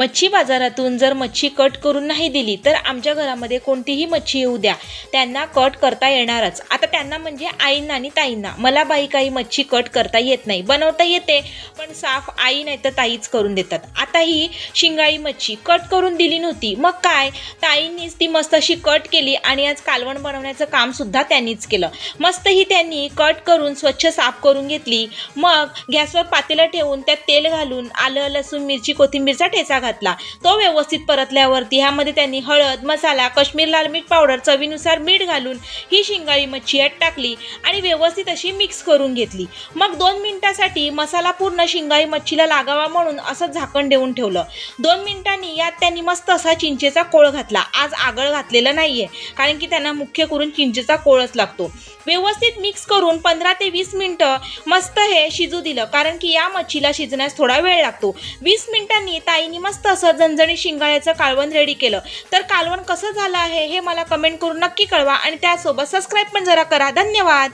मच्छी बाजारातून जर मच्छी कट करून नाही दिली तर आमच्या घरामध्ये कोणतीही मच्छी येऊ द्या. त्यांना कट करता येणारच. आता त्यांना म्हणजे आईंना आणि ताईंना. मला बाई काही मच्छी कट करता येत नाही. बनवता येते पण साफ आई नाही तर ताईच करून देतात. आता ही शिंगाळी मच्छी कट करून दिली नव्हती. मग काय? ताईंनीच ती मस्त अशी कट केली आणि आज कालवण बनवण्याचं कामसुद्धा त्यांनीच केलं. मस्त ही त्यांनी कट करून स्वच्छ साफ करून घेतली. मग गॅसवर पातेलं ठेवून त्यात तेल घालून आलं लसूण मिरची कोथिंबीरचा ठेचा घातला. तो व्यवस्थित परतल्यावरती ह्यामध्ये त्यांनी हळद मसाला काश्मीर लाल मीठ पावडर चवीनुसार मीठ घालून ही शिंगाळी मच्छी यात टाकली आणि व्यवस्थित अशी मिक्स करून घेतली. मग दोन मिनिटासाठी मसाला पूर्ण शिंगाळी मच्छीला लागावा म्हणून असं झाकण देऊन ठेवलं. दोन मिनिटांनी यात त्यांनी मस्त असा चिंचेचा कोळ घातला. आज आगळ घातलेलं नाहीये कारण की त्यांना मुख्य करून चिंचेचा कोळच लागतो. व्यवस्थित मिक्स करून पंधरा ते वीस मिनटं मस्त हे शिजू दिलं कारण की या मच्छीला शिजण्यास थोडा वेळ लागतो. वीस मिनिटांनी ताईनी मस्त असं झणझणी शिंगाळ्याचं कालवण रेडी केलं. तर कालवण कसं झालं आहे हे मला कमेंट करून नक्की कळवा आणि त्यासोबत सबस्क्राईब पण जरा करा. धन्यवाद.